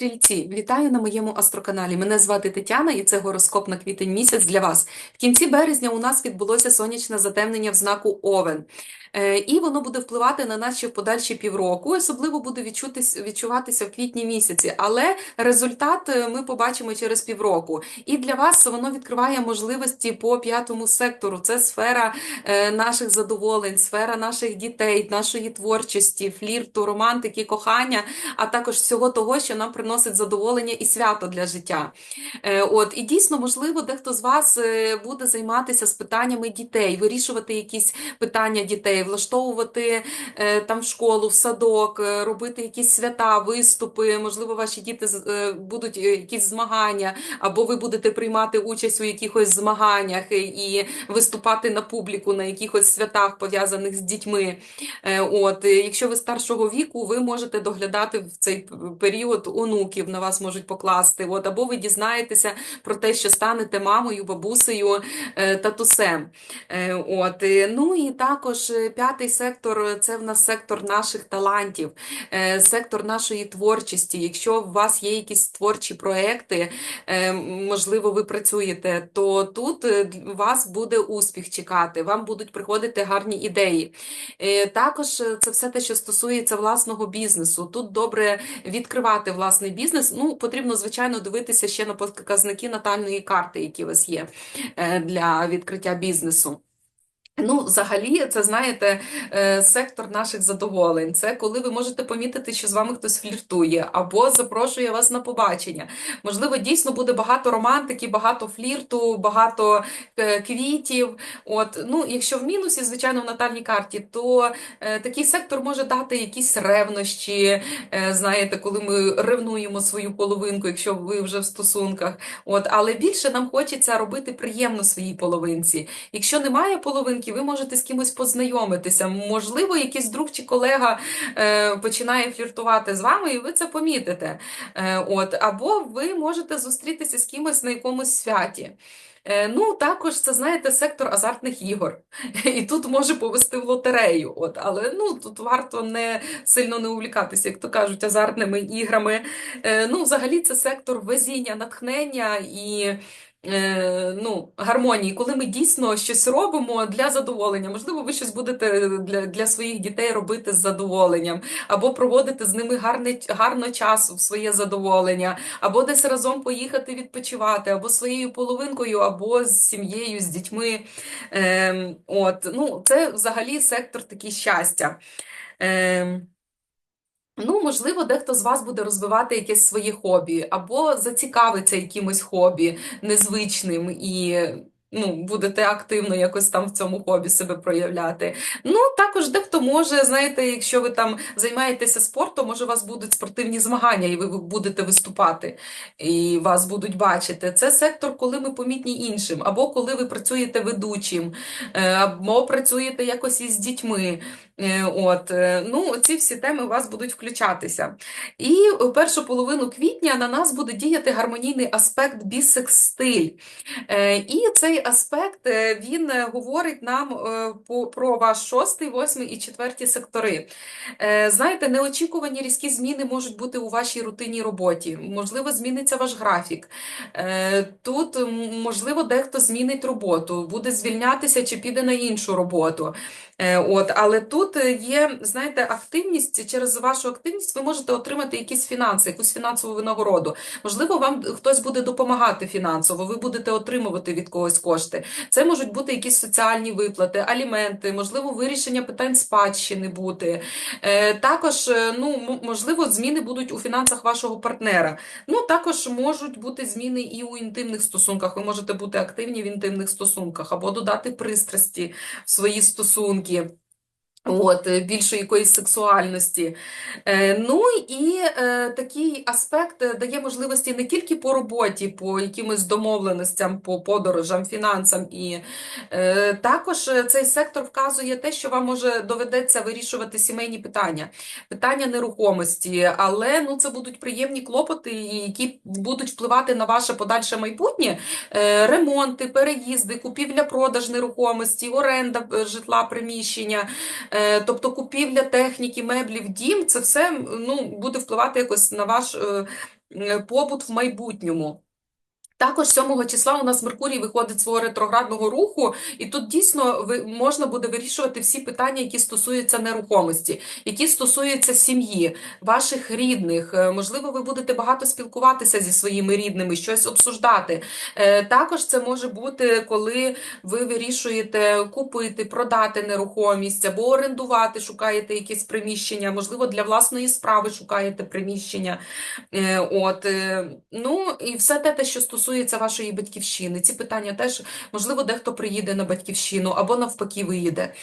Стрільці, вітаю на моєму астроканалі. Мене звати Тетяна, і це гороскоп на квітень місяць для вас. В кінці березня у нас відбулося сонячне затемнення в знаку Овен. Е, І воно буде впливати на нас ще в подальші півроку. Особливо буде відчутись, відчуватися в квітні місяці, але результат е, ми побачимо через півроку. І для вас воно відкриває можливості по п'ятому сектору. Це сфера е, наших задоволень, сфера наших дітей, нашої творчості, флірту, романтики, кохання, а також всього того, що нам приносить задоволення і свято для життя. Е, От, і дійсно, можливо, дехто з вас е, буде займатися з питаннями дітей, вирішувати якісь питання дітей, влаштовувати е, там в школу, в садок, робити якісь свята, виступи. Можливо, ваші діти будуть якісь змагання, або ви будете приймати участь у якихось змаганнях і виступати на публіку на якихось святах, пов'язаних з дітьми. От, якщо ви старшого віку, ви можете доглядати в цей період онуків, на вас можуть покласти. От, або ви дізнаєтеся про те, що станете мамою, бабусею, е, татусем. Е, От, е, ну і також п'ятий сектор це в нас сектор наших талантів, сектор нашої творчості. Якщо у вас є якісь творчі проекти, можливо, ви працюєте, то тут вас буде успіх чекати, вам будуть приходити гарні ідеї. Також це все те, що стосується власного бізнесу. Тут добре відкривати власний бізнес. Ну, потрібно, звичайно, дивитися ще на показники натальної карти, які у вас є е, для відкриття бізнесу. Ну, взагалі, це знаєте, е, сектор наших задоволень. Це коли ви можете помітити, що з вами хтось фліртує, або запрошує вас на побачення. Можливо, дійсно буде багато романтики, багато флірту, багато е, квітів. От, ну, якщо в мінусі, звичайно, в натальній карті, то е, такий сектор може дати якісь ревнощі. знаєте, коли ми ревнуємо свою половинку, якщо ви вже в стосунках. От, але більше нам хочеться робити приємно своїй половинці. Якщо немає половинки, ви можете з кимось познайомитися. Можливо, якийсь друг чи колега е, починає фліртувати з вами, і ви це помітите. Е, от, або ви можете зустрітися з кимось на якомусь святі. Е, Ну, також це, знаєте, сектор азартних ігор. І тут може повести в лотерею. От, але ну, тут варто не сильно не увлікатися, як то кажуть, азартними іграми. Е, Ну, взагалі, це сектор везіння, натхнення і е, ну, гармонії, коли ми дійсно щось робимо для задоволення. Можливо, ви щось будете для, для своїх дітей робити з задоволенням, або проводити з ними гарний, гарно час в своє задоволення, або десь разом поїхати відпочивати, або своєю половинкою, або з сім'єю, з дітьми. Ем, от, ну, це взагалі сектор такий щастя. Ем, Ну, можливо, дехто з вас буде розвивати якесь своє хобі, або зацікавиться якимось хобі незвичним і ну, будете активно якось там в цьому хобі себе проявляти. Ну, також дехто може, знаєте, якщо ви там займаєтеся спортом, може у вас будуть спортивні змагання, і ви будете виступати, і вас будуть бачити. Це сектор, коли ми помітні іншим, або коли ви працюєте ведучим, е, або працюєте якось із дітьми. Е, От, е, ну, ці всі теми у вас будуть включатися. І першу половину квітня на нас буде діяти гармонійний аспект бісекстиль. І цей аспект е, він е, говорить нам е, про ваш шостий, восьмий і четвертий сектори. Знаєте, неочікувані різкі зміни можуть бути у вашій рутинній роботі. Можливо, зміниться ваш графік. Тут, можливо, дехто змінить роботу, буде звільнятися чи піде на іншу роботу. От, але тут є, знаєте, активність, через вашу активність ви можете отримати якісь фінанси, якусь фінансову винагороду. Можливо, вам хтось буде допомагати фінансово, ви будете отримувати від когось кошти. Це можуть бути якісь соціальні виплати, аліменти, можливо, вирішення питань спадщини бути. Е, Також, е, ну, можливо, зміни будуть у фінансах вашого партнера. Ну, також можуть бути зміни і у інтимних стосунках. Ви можете бути активні в інтимних стосунках або додати пристрасті в свої стосунки. От, е, більшої якоїсь сексуальності. Е, ну і е, такий аспект е, дає можливості не тільки по роботі, по якимось домовленостям, по подорожам, фінансам. І е, також е, цей сектор вказує те, що вам може доведеться вирішувати сімейні питання, питання нерухомості, але ну, це будуть приємні клопоти, які будуть впливати на ваше подальше майбутнє. Е, ремонти, переїзди, купівля-продаж нерухомості, оренда житла, приміщення. Е, Тобто купівля техніки, меблів, дім, це все ну, буде впливати якось на ваш е, побут в майбутньому. Також 7 числа у нас Меркурій виходить свого ретроградного руху, і тут дійсно можна буде вирішувати всі питання, які стосуються нерухомості, які стосуються сім'ї, ваших рідних. Е, Можливо, ви будете багато спілкуватися зі своїми рідними, щось обсуждати. Е, Також це може бути, коли ви вирішуєте купити, продати нерухомість або орендувати, шукаєте якесь приміщення, можливо, для власної справи шукаєте приміщення. Е, От, ну і все те, що стосується вашої батьківщини. Ці питання теж, можливо, дехто приїде на батьківщину або навпаки виїде.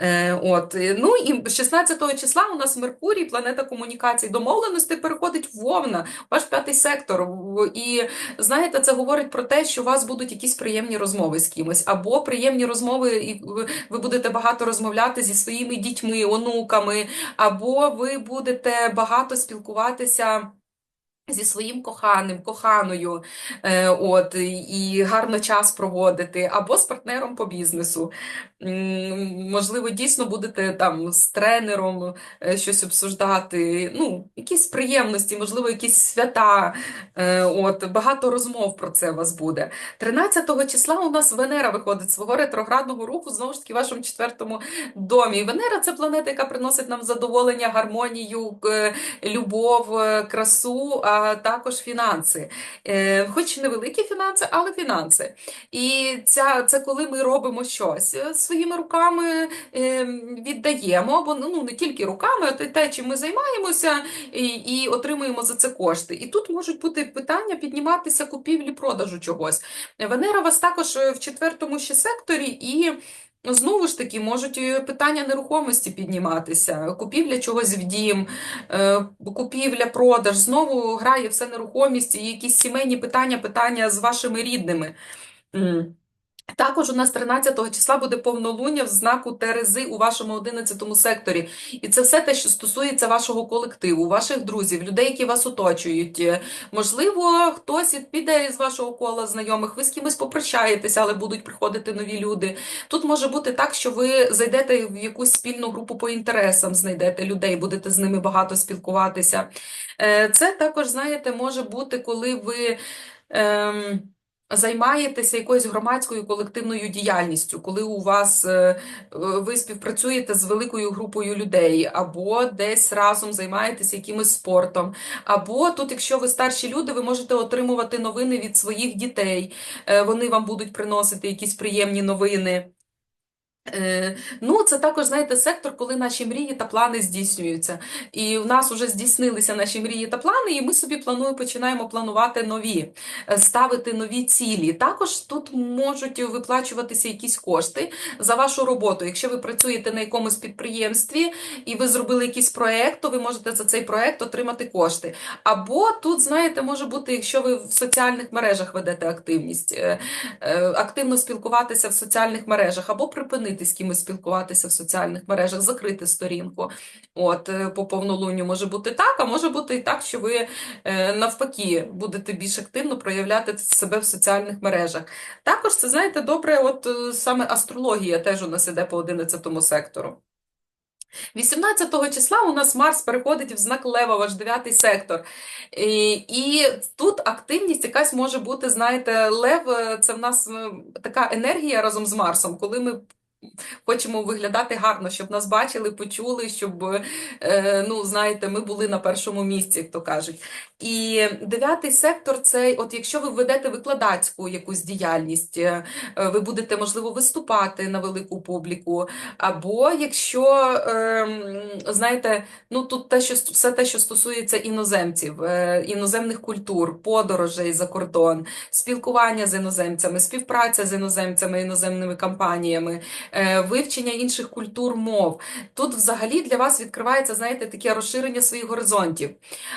Е, От, е, ну і 16 числа у нас Меркурій, планета комунікацій, домовленостей, переходить в Овна, ваш п'ятий сектор. І знаєте, це говорить про те, що у вас будуть якісь приємні розмови з кимось, або приємні розмови, і ви будете багато розмовляти зі своїми дітьми, онуками, або ви будете багато спілкуватися. Зі своїм коханим, коханою, е, от, і гарно час проводити, або з партнером по бізнесу. Можливо, дійсно будете там з тренером е, щось обсуждати, ну, якісь приємності, можливо, якісь свята. Е, От, багато розмов про це у вас буде. 13 числа у нас Венера виходить з свого ретроградного руху, знову ж таки, в вашому четвертому домі. Венера це планета, яка приносить нам задоволення, гармонію, любов, е, красу, також фінанси. Е, Хоч невеликі фінанси, але фінанси. І ця, це коли ми робимо щось е, своїми руками е, віддаємо, або ну, не тільки руками, а те, чим ми займаємося, і, і отримуємо за це кошти. І тут можуть бути питання підніматися купівлі-продажу чогось. Венера вас також в четвертому ще секторі, і знову ж таки можуть питання нерухомості підніматися, купівля чогось в дім, е, купівля, продаж. Знову грає все нерухомість, якісь сімейні питання, питання з вашими рідними. Також у нас 13 числа буде повнолуння в знаку Терези у вашому 11 секторі. І це все те, що стосується вашого колективу, ваших друзів, людей, які вас оточують. Е, Можливо, хтось піде з вашого кола знайомих, ви з кимось попрощаєтеся, але будуть приходити нові люди. Тут може бути так, що ви зайдете в якусь спільну групу по інтересам, знайдете людей, будете з ними багато спілкуватися. Е, Це також, знаєте, може бути, коли ви. ем, Займаєтеся якоюсь громадською колективною діяльністю, коли у вас е, е, ви співпрацюєте з великою групою людей, або десь разом займаєтеся якимось спортом, або тут, якщо ви старші люди, ви можете отримувати новини від своїх дітей, Е, вони вам будуть приносити якісь приємні новини. Е, Ну, це також, знаєте, сектор, коли наші мрії та плани здійснюються. І в нас вже здійснилися наші мрії та плани, і ми собі плануємо, починаємо планувати нові, е, ставити нові цілі. Також тут можуть виплачуватися якісь кошти за вашу роботу. Якщо ви працюєте на якомусь підприємстві і ви зробили якийсь проект, то ви можете за цей проект отримати кошти. Або тут, знаєте, може бути, якщо ви в соціальних мережах ведете активність, е, активно спілкуватися в соціальних мережах, або припинити з кимось спілкуватися в соціальних мережах, закрити сторінку. От, е, по повнолунню може бути так, а може бути і так, що ви е, навпаки будете більш активно проявляти себе в соціальних мережах. Також це, знаєте, добре, от е, саме астрологія теж у нас іде по 11 сектору. 18 числа у нас Марс переходить в знак Лева, ваш дев'ятий сектор. І, і тут активність якась може бути, знаєте, Лев це в нас така енергія разом з Марсом, коли ми Хочемо виглядати гарно, щоб нас бачили, почули, щоб, е, ну, знаєте, ми були на першому місці, як то кажуть. І дев'ятий сектор це, от якщо ви ведете викладацьку якусь діяльність, е, ви будете, можливо, виступати на велику публіку, або якщо, ем, знаєте, ну тут те, що все те, що стосується іноземців, е, іноземних культур, подорожей за кордон, спілкування з іноземцями, співпраця з іноземцями, іноземними компаніями е, вивчення інших культур, мов. Тут взагалі для вас відкривається, знаєте, таке розширення своїх горизонтів.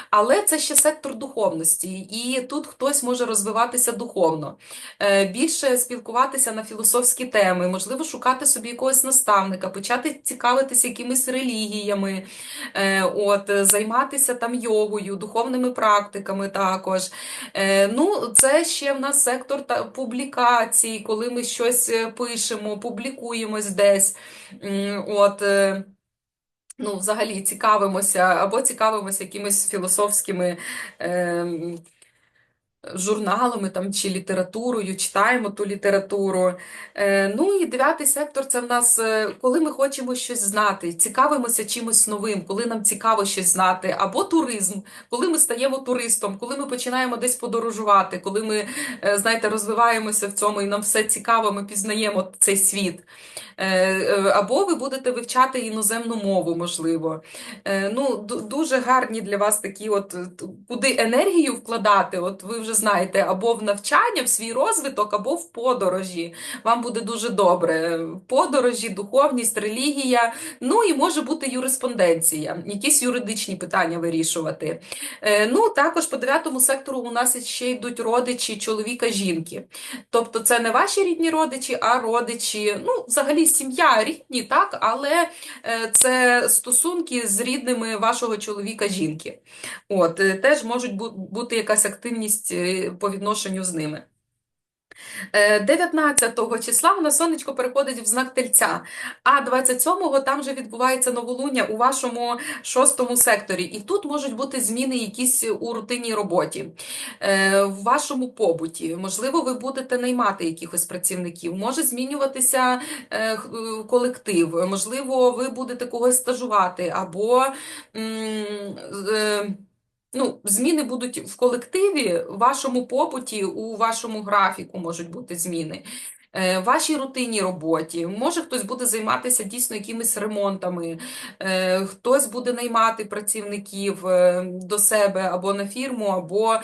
Але це ще сектор духовності, і тут хтось може розвиватися духовно, е, більше спілкуватися на філософські теми, можливо, шукати собі якогось наставника, почати цікавитися якимись релігіями, е, от, е, займатися там йогою, духовними практиками також. Е, Ну, це ще в нас сектор публікацій, коли ми щось е, пишемо, публікуємось десь. От, е, ну, взагалі цікавимося або цікавимося якимись філософськими. ем, журналами там чи літературою, читаємо ту літературу. Е, Ну і дев'ятий сектор це в нас, е, коли ми хочемо щось знати, цікавимося чимось новим, коли нам цікаво щось знати, або туризм, коли ми стаємо туристом, коли ми починаємо десь подорожувати, коли ми, е, знаєте, розвиваємося в цьому і нам все цікаво, ми пізнаємо цей світ. Е, е, Або ви будете вивчати іноземну мову, можливо. Е, Ну, дуже гарні для вас такі, от куди енергію вкладати. От ви вже знаєте, або в навчання, в свій розвиток, або в подорожі. Вам буде дуже добре. Подорожі, духовність, релігія. Ну і може бути юриспонденція, якісь юридичні питання вирішувати. Ну, також по дев'ятому сектору у нас ще йдуть родичі чоловіка, жінки. Тобто це не ваші рідні родичі, а родичі, ну, взагалі сім'я рідні, так, але е, це стосунки з рідними вашого чоловіка, жінки. От, е, теж можуть бути якась активність е, по відношенню з ними. Е, 19 числа у нас сонечко переходить в знак Тельця, а 27-го там вже відбувається новолуння у вашому шостому секторі. І тут можуть бути зміни якісь у рутинній роботі, е, в вашому побуті. Можливо, ви будете наймати якихось працівників, може змінюватися е, е, колектив, можливо, ви будете когось стажувати, або е, Ну, зміни будуть в колективі, в вашому побуті, у вашому графіку можуть бути зміни. Е, вашій рутинній роботі. Може хтось буде займатися дійсно якимись ремонтами, е, хтось буде наймати працівників е, до себе або на фірму, або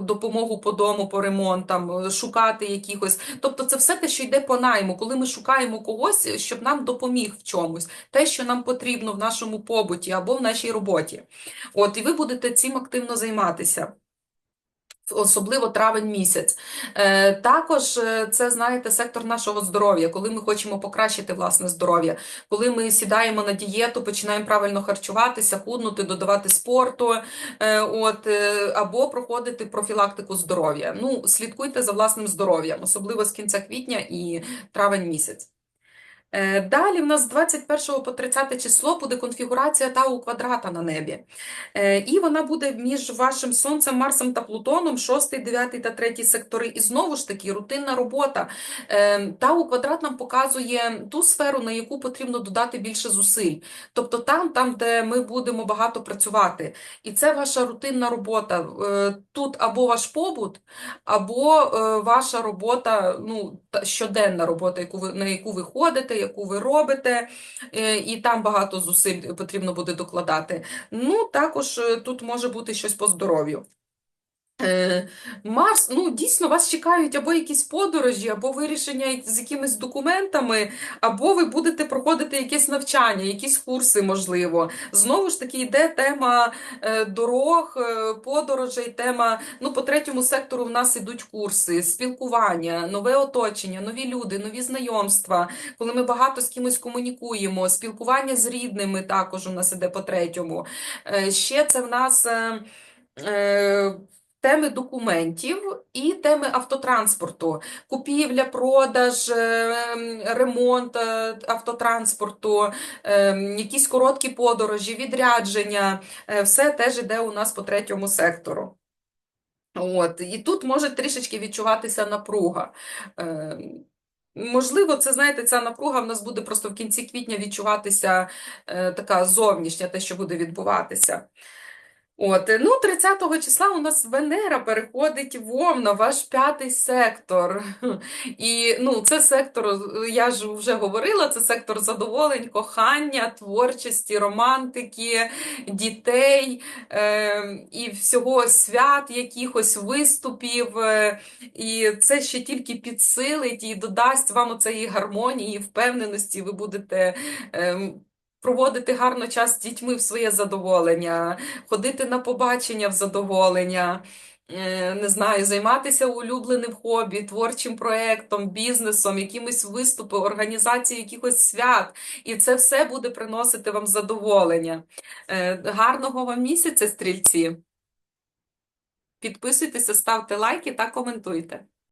допомогу по дому, по ремонтам, шукати якихось. Тобто це все те, що йде по найму, коли ми шукаємо когось, щоб нам допоміг в чомусь, те, що нам потрібно в нашому побуті або в нашій роботі. От, і ви будете цим активно займатися. Особливо травень місяць. Е, також е, це, знаєте, сектор нашого здоров'я, коли ми хочемо покращити власне здоров'я, коли ми сідаємо на дієту, починаємо правильно харчуватися, худнути, додавати спорту, е, от, або проходити профілактику здоров'я. Ну, слідкуйте за власним здоров'ям, особливо з кінця квітня і травень місяць. Е, Далі в нас з 21 по 30 число буде конфігурація Тау квадрата на небі. Е, І вона буде між вашим Сонцем, Марсом та Плутоном, 6, 9 та 3 сектори. І знову ж таки, рутинна робота. Е, Тау квадрат нам показує ту сферу, на яку потрібно додати більше зусиль. Тобто там, там, де ми будемо багато працювати. І це ваша рутинна робота. Тут або ваш побут, або ваша робота, ну, щоденна робота, яку ви, на яку ви ходите, яку ви робите, е, і там багато зусиль потрібно буде докладати. Ну, також е, тут може бути щось по здоров'ю. Е, Марс, ну дійсно вас чекають або якісь подорожі, або вирішення з якимись документами, або ви будете проходити якесь навчання, якісь курси, можливо. Знову ж таки, йде тема е, дорог, е, подорожей, тема. Ну, по третьому сектору в нас ідуть курси, спілкування, нове оточення, нові люди, нові знайомства, коли ми багато з кимось комунікуємо, спілкування з рідними також у нас іде по третьому. Ще це в нас. Теми документів і теми автотранспорту, купівля, продаж, е, ремонт е, автотранспорту, е, якісь короткі подорожі, відрядження, все теж іде у нас по третьому сектору. От, і тут може трішечки відчуватися напруга. Можливо, це, знаєте, ця напруга в нас буде просто в кінці квітня відчуватися така зовнішня, те, що буде відбуватися. От, е, ну, 30 числа у нас Венера переходить в Овна, ваш п'ятий сектор. І ну, це сектор, е, я ж вже говорила, це сектор задоволень, кохання, творчості, романтики, дітей е, і всього свят, якихось виступів. Е, і це ще тільки підсилить і додасть вам цієї гармонії, впевненості. Ви будете. ем, Проводити гарно час з дітьми в своє задоволення, ходити на побачення в задоволення, е, не знаю, займатися улюбленим хобі, творчим проєктом, бізнесом, якимись виступи, організацією якихось свят. І це все буде приносити вам задоволення. Е, Гарного вам місяця, стрільці! Підписуйтеся, ставте лайки та коментуйте.